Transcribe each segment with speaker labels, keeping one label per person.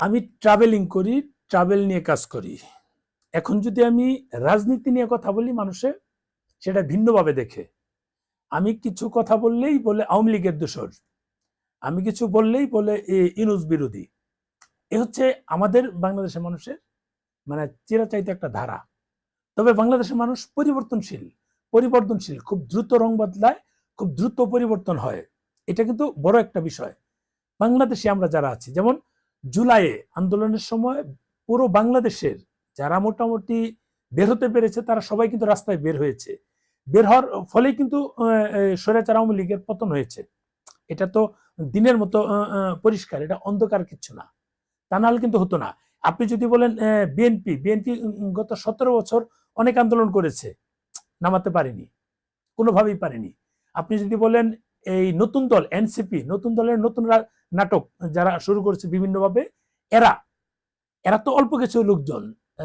Speaker 1: আমি ট্রাভেলিং করি ট্রাভেল নিয়ে কাজ করি। এখন যদি আমি রাজনীতি নিয়ে কথা বলি মানুষে, সেটা ভিন্নভাবে দেখে। আমি কিছু কথা বললেই বলে আওয়ামী লীগের দোষর। আমি কিছু বললেই বলে এ ইনুস বিরোধী। এ হচ্ছে আমাদের বাংলাদেশের মানুষের মানে চিরাচাইতে একটা ধারা। তবে বাংলাদেশের মানুষ পরিবর্তনশীল পরিবর্তনশীল, খুব দ্রুত রং বদলায়, খুব দ্রুত পরিবর্তন হয়। এটা কিন্তু বড় একটা বিষয়। বাংলাদেশে আমরা যারা আছি, যেমন জুলাইয়ে আন্দোলনের সময় পুরো বাংলাদেশের যারা মোটামুটি বের হতে পেরেছে, তারা সবাই কিন্তু রাস্তায় বের হয়েছে। বের হওয়ার ফলে কিন্তু স্বৈরাচার আওয়ামী লীগের পতন হয়েছে। এটা তো দিনের মতো পরিষ্কার, এটা অন্ধকার কিচ্ছু না। তা নাহলে কিন্তু হতো না। আপনি যদি বলেন বিএনপি বিএনপি গত সতেরো বছর অনেক আন্দোলন করেছে, নামাতে পারেনি, কোনোভাবেই পারেনি। আপনি যদি বলেন এই নতুন দল এনসিপি নতুন দলের নতুন নাটক যারা শুরু করেছে বিভিন্নভাবে এরা এরা তো অল্প কিছু লোকজন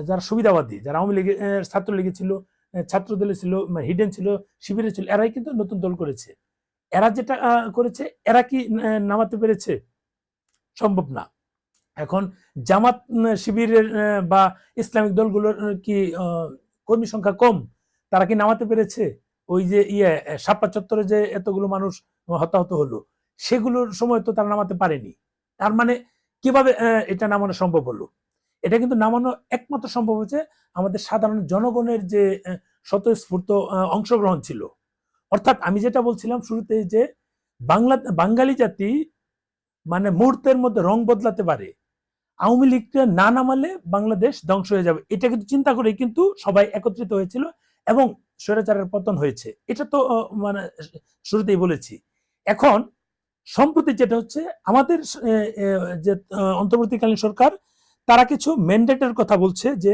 Speaker 1: যারা সুবিধাবাদী যারা আওয়ামী লীগে আহ, ছাত্রলীগে ছিল ছাত্র দলে ছিল হিডেন ছিল শিবিরে ছিল এরাই কিন্তু নতুন দল করেছে। এরা যেটা করেছে এরা কি নামাতে পেরেছে? সম্ভব না। এখন জামাত শিবিরের বা ইসলামিক দলগুলোর কি কর্মী সংখ্যা কম তারা কি নামাতে পেরেছে? ওই যে ইয়ে শাপলা চত্বরে যে এতগুলো মানুষ হতাহত হলো, সেগুলোর সময় তো তারা নামাতে পারেনি। তার মানে কীভাবে এটা নামানো সম্ভব হলো? এটা কিন্তু নামানো একমাত্র সম্ভব হচ্ছে আমাদের সাধারণ জনগণের যে স্বতঃস্ফূর্ত অংশগ্রহণ ছিল। অর্থাৎ আমি যেটা বলছিলাম শুরুতে যে বাংলা, বাঙালি জাতি মানে মুহূর্তের মধ্যে রং বদলাতে পারে। আওয়ামী লীগকে না নামালে বাংলাদেশ ধ্বংস হয়ে যাবে। এটা কিন্তু চিন্তা করেই কিন্তু সবাই একত্রিত হয়েছিল এবং স্বৈরাচারের পতন হয়েছে। এটা তো মানে শুরুতেই বলেছি। এখন সম্প্রতি যেটা হচ্ছে, আমাদের যে অন্তর্বর্তীকালীন সরকার, তারা কিছু ম্যান্ডেটের কথা বলছে যে,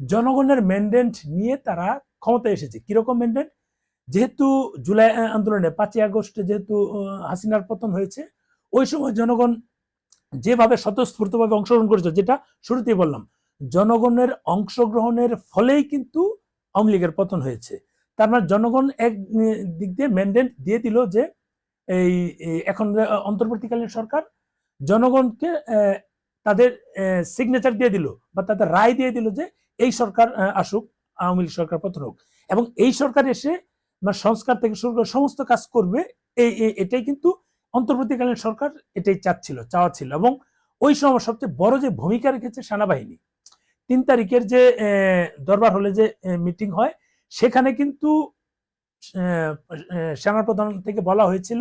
Speaker 1: জনগণের ম্যান্ডেট নিয়ে তারা ক্ষমতায় এসেছে। কীরকম ম্যান্ডেট যেহেতু জুলাই আন্দোলনে পাঁচই আগস্টে যেহেতু হাসিনার পতন হয়েছে, ওই সময় জনগণ যেভাবে স্বতঃস্ফূর্তভাবে অংশগ্রহণ করেছে, যেটা শুরুতেই বললাম, জনগণের অংশগ্রহণের ফলেই কিন্তু আওয়ামী লীগের পতন হয়েছে। তার মানে জনগণ এক দিক দিয়ে ম্যান্ডেট দিয়ে দিল যে এই এখন অন্তর্বর্তীকালীন সরকার জনগণকে তাদের সিগনেচার দিয়ে দিল বা তাদের রায় দিয়ে দিল যে এই সরকার আসুক, আওয়ামী লীগ সরকার পতন হোক। এবং এই সরকার এসে সংস্কার থেকে শুরু করে সমস্ত কাজ করবে এই- এটাই কিন্তু অন্তর্বর্তীকালীন সরকার এটাই চাচ্ছিল, চাওয়া ছিল। এবং ওই সময় সবচেয়ে বড় যে ভূমিকা রেখেছে সেনাবাহিনী তিন তারিখের যে দরবার হলে যে মিটিং হয়, সেখানে কিন্তু সেনাপ্রধান থেকে বলা হয়েছিল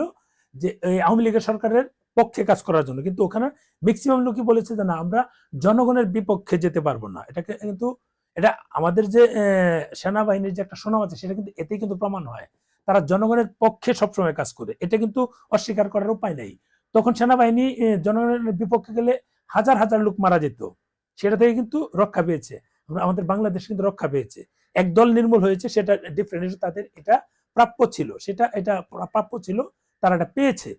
Speaker 1: যে আওয়ামী লীগের সরকারের পক্ষে কাজ করার জন্য। কিন্তু ওখানে ম্যাক্সিমাম লোকই বলেছে যে, না, আমরা জনগণের বিপক্ষে যেতে পারব না। এটাকে কিন্তু, এটা আমাদের যে সেনাবাহিনীর যে একটা সুনাম আছে, সেটা কিন্তু এতেই কিন্তু প্রমাণ হয়। তারা জনগণের পক্ষে সবসময় কাজ করে। এটা কিন্তু অস্বীকার করার উপায় নেই। তখন সেনাবাহিনী জনগণের বিপক্ষে গেলে হাজার হাজার লোক মারা যেত। সেটা থেকে কিন্তু রক্ষা পেয়েছে। আমাদের বাংলাদেশ কিন্তু রক্ষা পেয়েছে। একদল নির্মূল হয়েছে, সেটা ডিফারেন্ট তাদের এটা প্রাপ্য ছিল, সেটা, এটা প্রাপ্য ছিল, তারা এটা পেয়েছে।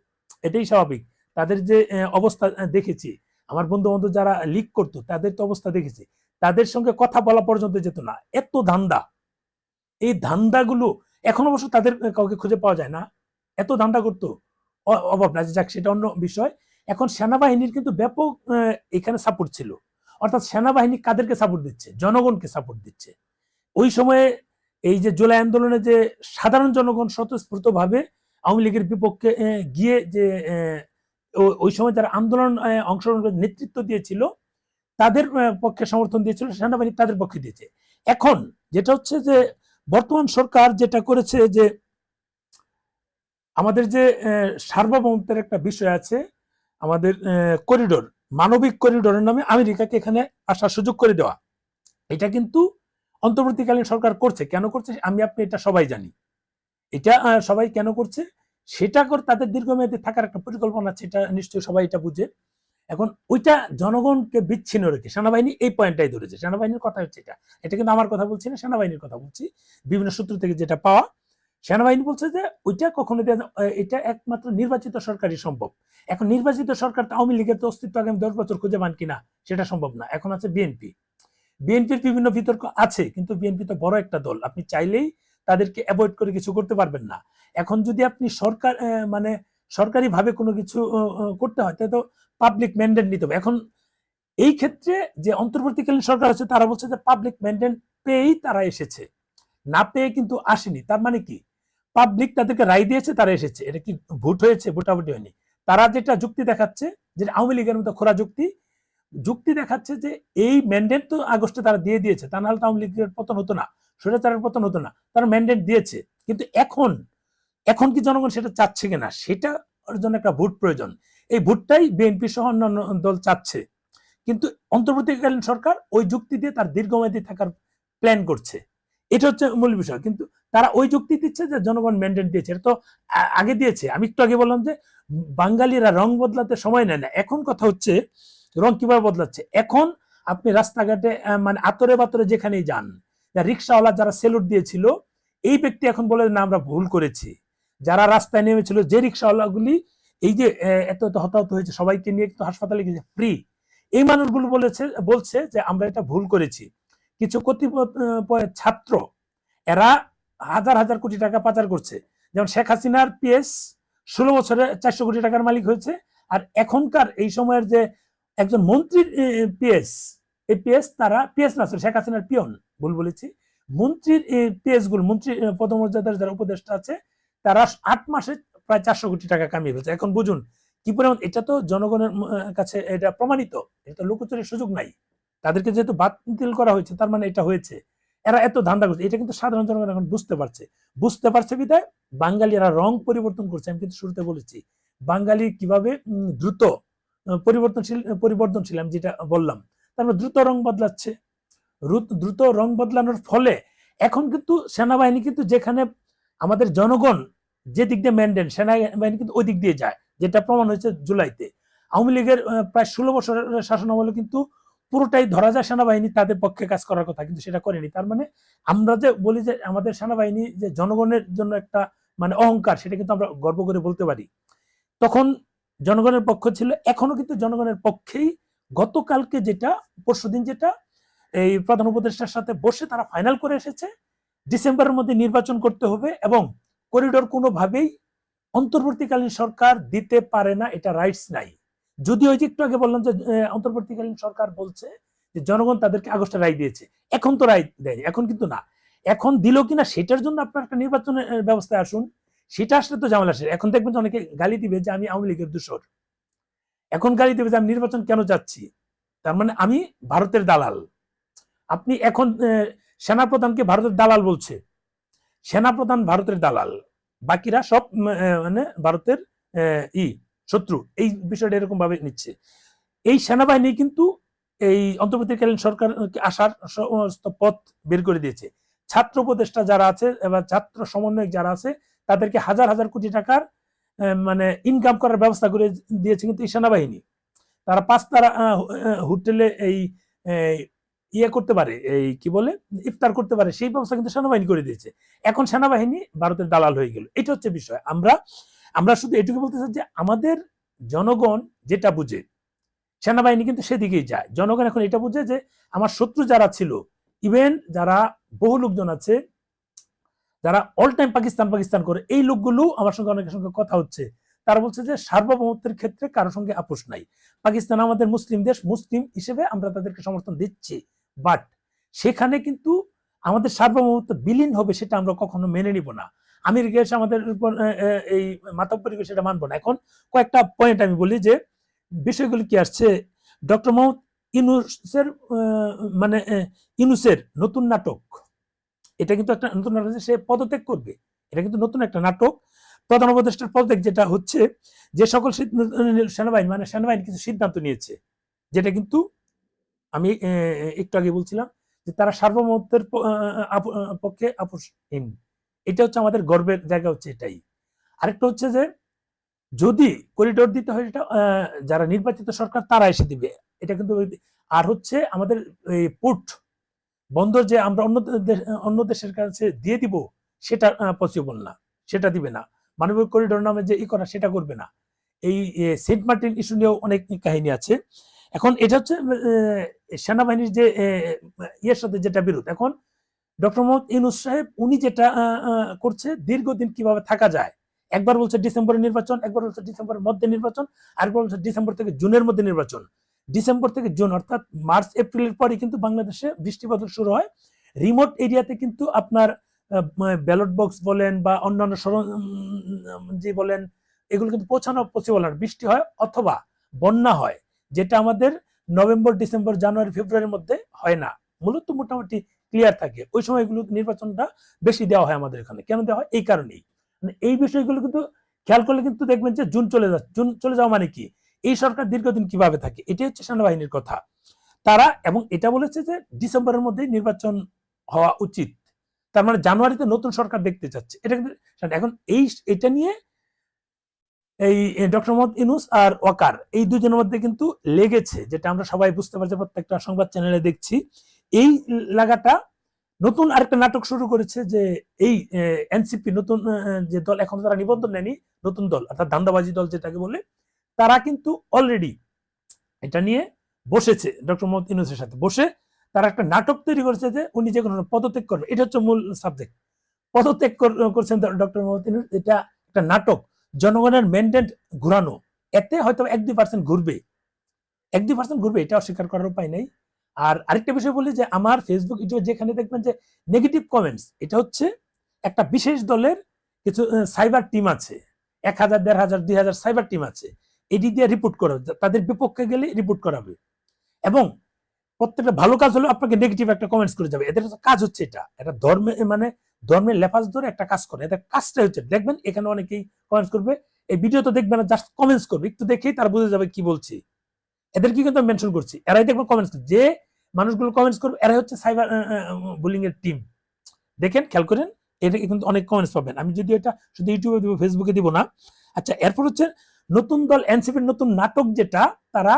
Speaker 1: এটাই স্বাভাবিক। তাদের যে অবস্থা দেখেছি। আমার বন্ধু বান্ধব যারা লিক করতো, তাদের তো অবস্থা দেখেছি। তাদের সঙ্গে কথা বলা পর্যন্ত যেত না। এত ধান্দা। এই ধান্দাগুলো, এখন অবশ্য তাদের কাউকে খুঁজে পাওয়া যায় না। এত ধান্দা করতো। অভাব না। যাক, সেটা অন্য বিষয়। এখন সেনাবাহিনীর কিন্তু ব্যাপক এখানে সাপোর্ট ছিল। অর্থাৎ সেনাবাহিনী কাদেরকে সাপোর্ট দিচ্ছে? জনগণকে সাপোর্ট দিচ্ছে। ওই সময়ে এই যে জুলাই আন্দোলনে যে সাধারণ জনগণ স্বতঃস্ফূর্ত ভাবে আওয়ামী লীগের বিপক্ষে গিয়ে যে ওই সময় যারা আন্দোলন অংশগ্রহণ করে নেতৃত্ব দিয়েছিল, তাদের পক্ষে সমর্থন দিয়েছিল, সেনাবাহিনী তাদের পক্ষে দিয়েছে। এখন যেটা হচ্ছে যে, বর্তমান সরকার যেটা করেছে যে, আমাদের যে সার্বভৌমত্বের একটা বিষয় আছে, আমাদের করিডোর। মানবিক করিডোরের নামে আমেরিকাকে এখানে আসার সুযোগ করে দেওয়া। এটা কিন্তু অন্তর্বর্তীকালীন সরকার করছে। কেন করছে? আমি, আপনি এটা সবাই জানি। এটা সবাই কেন করছে? সেটা করে, তাদের দীর্ঘমেয়াদী থাকার একটা পরিকল্পনা আছে, এটা নিশ্চয়ই সবাই এটা বুঝে। এখন ওইটা জনগণকে বিচ্ছিন্ন রেখে, সেনাবাহিনী এই পয়েন্টটাই ধরেছে। সেনাবাহিনীর কথা হচ্ছে এটা। এটা কিন্তু আমার কথা বলছি না, সেনাবাহিনীর কথা বলছি। বিভিন্ন সূত্র থেকে যেটা পাওয়া সেনাবাহিনী বলছে যে ওইটা কখনো এটা একমাত্র নির্বাচিত সরকারই সম্ভব। এখন নির্বাচিত সরকার আওয়ামী লীগের তো অস্তিত্ব আগামী দশ বছর খুঁজে পান কিনা, সেটা সম্ভব না। এখন আছে বিএনপি। বিএনপির বিভিন্ন বিতর্ক আছে, কিন্তু বিএনপি তো বড় একটা দল। আপনি চাইলেই তাদেরকে অ্যাভয়েড করে কিছু করতে পারবেন না। এখন যদি আপনি সরকার মানে সরকারি ভাবে কোনো কিছু করতে হয়, তাহলে তো পাবলিক ম্যান্ডেট নিতে হবে। এখন এই ক্ষেত্রে যে অন্তর্বর্তীকালীন সরকার আছে, তারা বলছে যে পাবলিক মেনটেন পেয়েই তারা এসেছে। না পেয়ে কিন্তু আসেনি। তার মানে কি? পাবলিক তাদেরকে রায় দিয়েছে, তারা এসেছে। এটা কি ভোট হয়েছে? ভোটাভুটি হয়নি। তারা যেটা যুক্তি দেখাচ্ছে, যে আওয়ামী লীগের মতো খোলা যুক্তি যুক্তি দেখাচ্ছে যে এই ম্যান্ডেট তো আগস্টে তারা দিয়ে দিয়েছে। তা নাহলে তো আওয়ামী লীগের পতন হতো না। স্বৈরাচারের পতন হতো না। তারা ম্যান্ডেট দিয়েছে। কিন্তু এখন এখন কি জনগণ সেটা চাচ্ছে কিনা? সেটা জন্য একটা ভোট প্রয়োজন। এই ভোটটাই বিএনপি সহ অন্যান্য দল চাচ্ছে। কিন্তু অন্তর্বর্তীকালীন সরকার ওই যুক্তি দিয়ে তার দীর্ঘমেয়াদী থাকার প্ল্যান করছে। এটা হচ্ছে মূল বিষয়। কিন্তু তারা ওই যুক্তি দিচ্ছে যে জনগণ ম্যান্ডেট দিয়েছে। তো আগে দিয়েছে। আমি একটু আগে বললাম যে বাঙালিরা রং বদলাতে সময় নেয় না। এখন কথা হচ্ছে রং কীভাবে বদলাচ্ছে? এখন আপনি রাস্তাঘাটে মানে আতরে বাতরে যেখানেই যান রিক্সাওয়ালা যারা সেলুট দিয়েছিল, এই ব্যক্তি এখন বলে না, আমরা ভুল করেছি। যারা রাস্তায় নেমেছিল, যে রিক্সাওয়ালাগুলি, এই যে এত এত হতাহত হয়েছে, সবাইকে নিয়ে কিন্তু হাসপাতালে গেছে ফ্রি এই মানুষগুলো বলেছে, বলছে যে, আমরা এটা ভুল করেছি। কিছু কতিপয় ছাত্র, এরা হাজার হাজার কোটি টাকা পাচার করছে। যেমন শেখ হাসিনার পিএস ষোলো বছরে চারশো কোটি টাকার মালিক হয়েছে। আর এখনকার এই সময়ের যে একজন মন্ত্রীর পিএস, এই পিএস তারা, পিএস না শেখ হাসিনার পিয়ন, ভুল বলেছি। মন্ত্রীর পিএসগুলো মন্ত্রী পদমর্যাদার যারা উপদেষ্টা আছে, তারা আট মাসে প্রায় চারশো কোটি টাকা কামিয়ে ফেলছে। এখন বুঝুন, কি পরিমাণ, এটা তো জনগণের কাছে এটা প্রমাণিত, এটা লুকোচুরির সুযোগ নাই। তাদেরকে যেহেতু বাতিল করা হয়েছে, তার মানে এটা হয়েছে। এরা এত ধান্দা করছে, এটা কিন্তু সাধারণ জনগণ এখন বুঝতে পারছে। বুঝতে পারছে বিদায় বাঙালিরা রং পরিবর্তন করছে, আমি কিন্তু শুরুতে বলেছি। বাঙালি কীভাবে দ্রুত পরিবর্তনশীল পরিবর্তনশীল, আমি যেটা বললাম তারপর দ্রুত রং বদলাচ্ছে। দ্রুত রং বদলানোর ফলে এখন কিন্তু সেনাবাহিনী কিন্তু যেখানে আমাদের জনগণ যে দিক দিয়ে ম্যান্ডেন সেনাবাহিনী কিন্তু ওই দিক দিয়ে যায়, যেটা প্রমাণ হয়েছে জুলাইতে। আওয়ামী লীগের প্রায় ষোলো বছরের শাসন আমলে কিন্তু পুরোটাই ধরা যায় সেনাবাহিনী তাদের পক্ষে কাজ করার কথা, কিন্তু সেটা করেনি। তার মানে আমরা যে বলি যে আমাদের সেনাবাহিনী যে জনগণের জন্য একটা মানে অহংকার, সেটা কিন্তু আমরা গর্ব করে বলতে পারি। তখন জনগণের পক্ষ ছিল, এখনও কিন্তু জনগণের পক্ষেই গতকালকে যেটা পরশুদিন যেটা, এই প্রধান উপদেষ্টার সাথে বসে তারা ফাইনাল করে এসেছে। ডিসেম্বরের মধ্যে নির্বাচন করতে হবে এবং করিডোর কোনোভাবেই অন্তর্বর্তীকালীন সরকার দিতে পারে না, এটা রাইটস নাই। যদিও ওই যে একটু আগে বললাম যে অন্তর্বর্তীকালীন সরকার বলছে যে জনগণ তাদেরকে আগস্টে রায় দিয়েছে। এখন তো রায় দেয় এখন কিন্তু না। এখন দিল কিনা সেটার জন্য আপনার একটা নির্বাচনের ব্যবস্থায় আসুন। সেটা আসলে তো ঝামেলা আসে এখন দেখবেন যে অনেকে গালি দিবে যে, আমি আওয়ামী লীগের দূষর। এখন গালি দেবে যে, আমি নির্বাচন কেন যাচ্ছি? তার মানে আমি ভারতের দালাল। আপনি এখন সেনাপ্রধানকে ভারতের দালাল বলছে। সেনাপ্রধান ভারতের দালাল। বাকিরা সব মানে ভারতের ই। শত্রু এই বিষয়টা এরকম ভাবে নিচ্ছে। এই সেনাবাহিনী কিন্তু এই অন্তর্বর্তীকালীন সরকার আসার সমস্ত পথ বের করে দিয়েছে। ছাত্র উপদেষ্টা যারা আছে এবার ছাত্র সমন্বয়ক যারা আছে তাদেরকে হাজার হাজার কোটি টাকার মানে ইনকাম করার ব্যবস্থা করে দিয়েছে কিন্তু এই সেনাবাহিনী। তারা পাঁচ তারা হোটেলে এই, ইয়ে করতে পারে এই কি বলে ইফতার করতে পারে সেই ব্যবস্থা কিন্তু সেনাবাহিনী করে দিয়েছে। এখন সেনাবাহিনী ভারতের দালাল হয়ে গেল। এটা হচ্ছে বিষয়। আমরা আমরা শুধু এটুকু বলতে চাই যে আমাদের জনগণ যেটা বুঝে, সেনাবাহিনী কিন্তু সেদিকেই যায়। জনগণ এখন এটা বুঝে যে আমার শত্রু যারা ছিল ইভেন যারা বহু লোকজন আছে, যারা অল টাইম পাকিস্তান পাকিস্তান করে, এই লোকগুলো আমার সঙ্গে অনেকের সঙ্গে কথা হচ্ছে। তারা বলছে যে সার্বভৌমত্বের ক্ষেত্রে কারোর সঙ্গে আপোষ নাই। পাকিস্তান আমাদের মুসলিম দেশ, মুসলিম হিসেবে আমরা তাদেরকে সমর্থন দিচ্ছি। বাট সেখানে কিন্তু আমাদের সার্বভৌমত্ব বিলীন হবে সেটা আমরা কখনো মেনে নিব না। আমেরিকা এসে আমাদের উপর এই মাতব্বরি করে সেটা মানবো না। এখন কয়েকটা পয়েন্ট আমি বলি যে বিষয়গুলি কি আসছে? ডক্টর মোহাম্মদ ইনুসের আহ, মানে ইনুসের নতুন নাটক। এটা কিন্তু একটা নতুন নাটক সে পদত্যাগ করবে। এটা কিন্তু নতুন একটা নাটক। প্রধান উপদেষ্টার পদত্যাগ যেটা হচ্ছে যে সকল সেনাবাহিনী মানে সেনাবাহিনী কিছু সিদ্ধান্ত নিয়েছে যেটা কিন্তু আমি একটু আগে বলছিলাম যে তারা সার্বভৌমত্বের পক্ষে আপোষহীন। এটা হচ্ছে আমাদের গর্বের জায়গা হচ্ছে এটাই। আরেকটা হচ্ছে যে, যদি করিডোর দিতে হয় এটা যারা নির্বাচিত সরকার তারা এসে দিবে। এটা কিন্তু আর হচ্ছে আমাদের এই পোর্ট বন্দর যে আমরা অন্য অন্য দেশের কাছে দিয়ে দিব, সেটা পসিবল না। সেটা দিবে না। মানবিক করিডোর নামে যে ই করা, সেটা করবে না। এই সেন্ট মার্টিন ইস্যু নিয়েও অনেক কাহিনী আছে। এখন এটা হচ্ছে সেনাবাহিনীর যে ইয়ের সাথে যেটা বিরোধ, এখন ডক্টর মোহাম্মদ ইউনুস সাহেব, উনি যেটা করছে, দীর্ঘদিন কীভাবে থাকা যায়? একবার বলছে ডিসেম্বরের নির্বাচন, একবার বলছে ডিসেম্বরের মধ্যে নির্বাচন, আরেকবার বলছে ডিসেম্বর থেকে জুনের মধ্যে নির্বাচন। ডিসেম্বর থেকে জুন, অর্থাৎ মার্চ, এপ্রিলের পরে কিন্তু বাংলাদেশে বৃষ্টিপাত শুরু হয়। রিমোট এরিয়াতে কিন্তু আপনার ব্যালট বক্স বলেন বা অন্যান্য যে বলেন, এগুলো কিন্তু পৌঁছানো পসিবল না বৃষ্টি হয় অথবা বন্যা হয়, যেটা আমাদের নভেম্বর, ডিসেম্বর, জানুয়ারি, ফেব্রুয়ারির মধ্যে হয় না। মূলত মোটামুটি ক্লিয়ার থাকে। ওই সময় এগুলো নির্বাচনটা বেশি দেওয়া হয় আমাদের এখানে। কেন দেওয়া হয়? এই কারণেই। মানে এই বিষয়গুলো কিন্তু খেয়াল করলে কিন্তু দেখবেন যে জুন চলে যাচ্ছে। জুন চলে যাওয়া মানে কি? এই সরকার দীর্ঘদিন কীভাবে থাকে? এটাই হচ্ছে সেনাবাহিনীর কথা। তারা এবং এটা বলেছে যে ডিসেম্বরের মধ্যেই নির্বাচন হওয়া উচিত। তার মানে জানুয়ারিতে নতুন সরকার দেখতে চাচ্ছে। এটা কিন্তু এখন এই এটা নিয়ে এই ডক্টর মোহাম্মদ ইনুস আর ওয়াকার এই দুজনের মধ্যে কিন্তু লেগেছে, যেটা আমরা সবাই বুঝতে পারছি, প্রত্যেকটা সংবাদ চ্যানেলে দেখছি। এই লাগাটা নতুন আরেকটা নাটক শুরু করেছে যে এই এনসিপি নতুন যে দল এখন তারা নিবন্ধন নেয়নি, নতুন দল, অর্থাৎ দান্দাবাজি দল যেটাকে বলে, তারা কিন্তু অলরেডি এটা নিয়ে বসেছে ডক্টর মোহাম্মদ ইউনুসের সাথে বসে তারা একটা নাটক তৈরি করেছে যে উনি যে কোনো পদত্যাগ করবে। এটা হচ্ছে মূল সাবজেক্ট পদত্যাগ কর- করছেন ডক্টর মোহাম্মদ ইউনুস, এটা একটা নাটক, জনগণের ম্যান্ডেট ঘুরানো। এতে হয়তো এক দুই পার্সেন্ট ঘুরবে। এক দুই পার্সেন্ট ঘুরবে, এটা অস্বীকার করার উপায় নেই। আর আরেকটা বিষয় বলি যে আমার ফেসবুক ইউটিউবে যেখানে দেখবেন যে নেগেটিভ কমেন্টস এটা হচ্ছে একটা বিশেষ দলের কিছু সাইবার টিম আছে। এক হাজার, দেড় হাজার, দুই হাজার সাইবার টিম আছে। এটি দিয়ে রিপোর্ট করা, তাদের বিপক্ষে গেলে রিপোর্ট করাবে। এবং প্রত্যেকটা ভালো কাজ হলে আপনাকে নেগেটিভ একটা কমেন্টস করে যাবে। এদের কাজ হচ্ছে এটা। এটা ধর্মে মানে ধর্মের লেফাজ ধরে একটা কাজ করে। এদের কাজটা হচ্ছে, দেখবেন এখানে অনেকেই কমেন্টস করবে, এই ভিডিও তো দেখবে না জাস্ট কমেন্টস করবে। একটু দেখেই তারা বুঝে যাবে কি বলছি। এদেরকে কিন্তু মেনশন করছি। এরাই দেখবে কমেন্টস যে মানুষগুলো কমেন্টস করবে, এরাই হচ্ছে সাইবার বুলিং এর টিম দেখেন, খেয়াল করেন এটা কিন্তু অনেক কমেন্টস পাবেন। আমি যদি এটা শুধু ইউটিউবে দিব ফেসবুকে দিব না। আচ্ছা এরপর হচ্ছে নতুন দল এনসিপির নতুন নাটক যেটা, তারা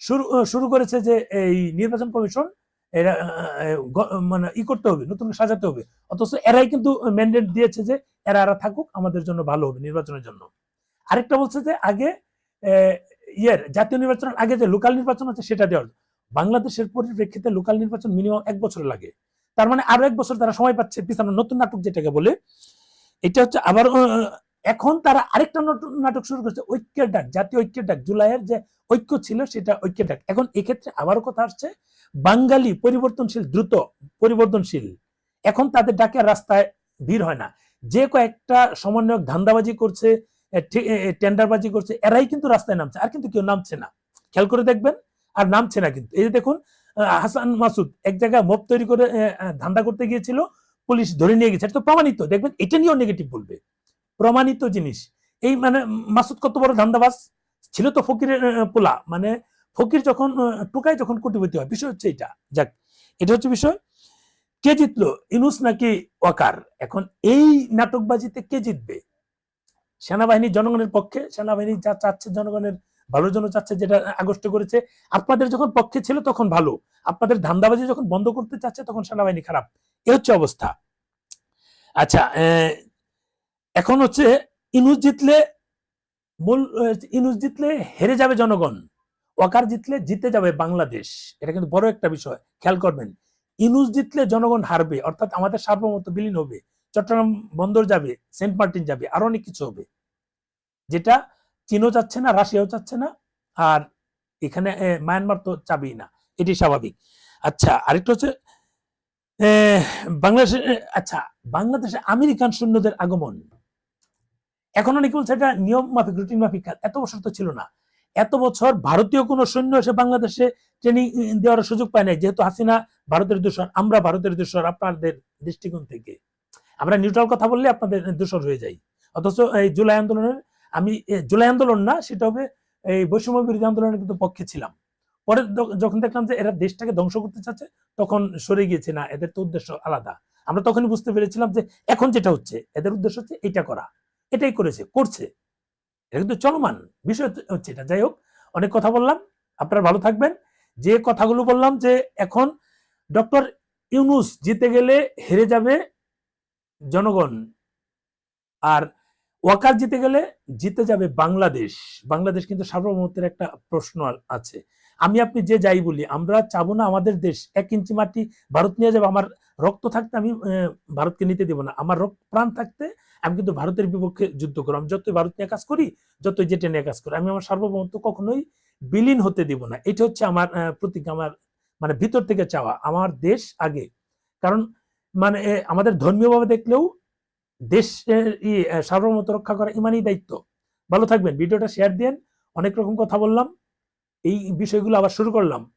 Speaker 1: শুরু শুরু করেছে যে এই নির্বাচন কমিশন, এরা মানে ই করতে হবে, নতুন সাজাতে হবে। অথচ এরাই কিন্তু ম্যান্ডেট দিয়েছে যে এরা এরা থাকুক, আমাদের জন্য ভালো হবে নির্বাচনের জন্য। আরেকটা বলছে যে আগে ইয়ের জাতীয় নির্বাচনের আগে যে লোকাল নির্বাচন আছে, সেটা দেওয়ার বাংলাদেশের পরিপ্রেক্ষিতে লোকাল নির্বাচন মিনিমাম এক বছর লাগে। তার মানে আরও এক বছর তারা সময় পাচ্ছে পিছনে নতুন নাটক যেটাকে বলে। এটা হচ্ছে আবার এখন তারা আরেকটা নতুন নাটক শুরু করেছে, ঐক্যের ডাক, জাতীয় ঐক্যের ডাক। জুলাইয়ের যে ঐক্য ছিল সেটা ঐক্যের ডাক। এখন এক্ষেত্রে আবারও কথা আসছে, বাঙালি পরিবর্তনশীল, দ্রুত পরিবর্তনশীল। এখন তাদের ডাকে রাস্তায় ভিড় হয় না। যে কয়েকটা সমন্বয়ক ধান্দাবাজি করছে টেন্ডারবাজি করছে, এরাই কিন্তু রাস্তায় নামছে, আর কিন্তু কেউ নামছে না। খেয়াল করে দেখবেন আর নামছে না কিন্তু। এই যে দেখুন হাসান মাসুদ এক জায়গায় মব তৈরি করে ধান্দা করতে গিয়েছিল, পুলিশ ধরে নিয়ে গেছে। তো প্রমাণিত। দেখবেন, এটা নিয়েও নেগেটিভ বলবে। প্রমাণিত জিনিস। এই মানে মাসুদ কত বড় ধান্দাবাজ? ছিল তো ফকিরের পোলা। মানে ফকির যখন টোকায় যখন কোটিপতি হয়, বিষয় হচ্ছে এটা। যাক, এটা হচ্ছে বিষয়। কে জিতলো? ইনুস নাকি ওয়াকার? এখন এই নাটকবাজিতে কে জিতবে? সেনাবাহিনী জনগণের পক্ষে, সেনাবাহিনী যা চাচ্ছে জনগণের ভালোর জন্য চাচ্ছে যেটা আগস্টে করেছে। আপনাদের যখন পক্ষে ছিল তখন ভালো। আপনাদের ধান্দাবাজি যখন বন্ধ করতে চাচ্ছে তখন সেনাবাহিনী খারাপ। এ হচ্ছে অবস্থা। আচ্ছা এখন হচ্ছে ইনুস জিতলে মূল ইনুস জিতলে হেরে যাবে জনগণ। ওয়াকার জিতলে জিতে যাবে বাংলাদেশ। এটা কিন্তু বড় একটা বিষয়, খেয়াল করবেন। ইনুস জিতলে জনগণ হারবে, অর্থাৎ আমাদের সার্বভৌমত্ব বিলীন হবে। চট্টগ্রাম বন্দর যাবে, সেন্ট মার্টিন যাবে, আরও অনেক কিছু হবে। যেটা চীনও চাচ্ছে না, রাশিয়াও চাচ্ছে না, আর এখানে মায়ানমার তো চাবেই না এটি স্বাভাবিক। আচ্ছা আরেকটা হচ্ছে বাংলাদেশে আচ্ছা বাংলাদেশে আমেরিকান সৈন্যদের আগমন। এখন অনেকে বলছে এটা নিয়ম মাফিক, রুটিন মাফিক। এত বছর তো ছিল না। এত বছর ভারতীয় কোনো সৈন্য এসে বাংলাদেশে ট্রেনিং দেওয়ার সুযোগ পায় নাই, যেহেতু হাসিনা ভারতের দূষণ, আমরা ভারতের দূষণ, আপনাদের দৃষ্টিকোণ থেকে। আমরা নিউট্রাল কথা বললে আপনাদের দূষণ হয়ে যাই অথচ এই জুলাই আন্দোলনের আমি জুলাই আন্দোলন না, সেটা হবে এই বৈষম্য বিরোধী আন্দোলনের কিন্তু পক্ষে ছিলাম। পরে যখন দেখলাম যে এরা দেশটাকে ধ্বংস করতে চাচ্ছে, তখন সরে গিয়েছে, না, এদের তো উদ্দেশ্য আলাদা। আমরা তখনই বুঝতে পেরেছিলাম যে এখন যেটা হচ্ছে, এদের উদ্দেশ্য হচ্ছে এটা করা। এটাই করেছে, করছে। এটা কিন্তু চলমান বিষয় হচ্ছে এটা। যাই হোক, অনেক কথা বললাম। আপনারা ভালো থাকবেন। যে কথাগুলো বললাম যে এখন ডক্টর ইউনুস জিতে গেলে হেরে যাবে জনগণ। আর ওয়াকার জিতে গেলে জিতে যাবে বাংলাদেশ। বাংলাদেশ কিন্তু সার্বভৌমত্বের একটা প্রশ্ন আছে। আমি আপনি যে যাই বলি, আমরা চাবো না আমাদের দেশ। এক ইঞ্চি মাটি ভারত নিয়ে যাবে, আমার রক্ত থাকতে আমি ভারতকে নিতে দেবো না। আমার রক্ত প্রাণ থাকতে আমি কিন্তু ভারতের বিপক্ষে যুদ্ধ করব। আমি যতই ভারত নিয়ে কাজ করি, যতই যেটা নিয়ে কাজ করি, আমি আমার সার্বভৌমত্ব কখনোই বিলীন হতে দিব না। এটা হচ্ছে আমার প্রতিজ্ঞা, আমার মানে ভিতর থেকে চাওয়া। আমার দেশ আগে। কারণ মানে আমাদের ধর্মীয়ভাবে দেখলেও দেশের সার্বভৌমত্ব রক্ষা করা ইমানই দায়িত্ব। ভালো থাকবেন, ভিডিওটা শেয়ার দেন অনেক রকম কথা বললাম। এই বিষয়গুলো আবার শুরু করলাম।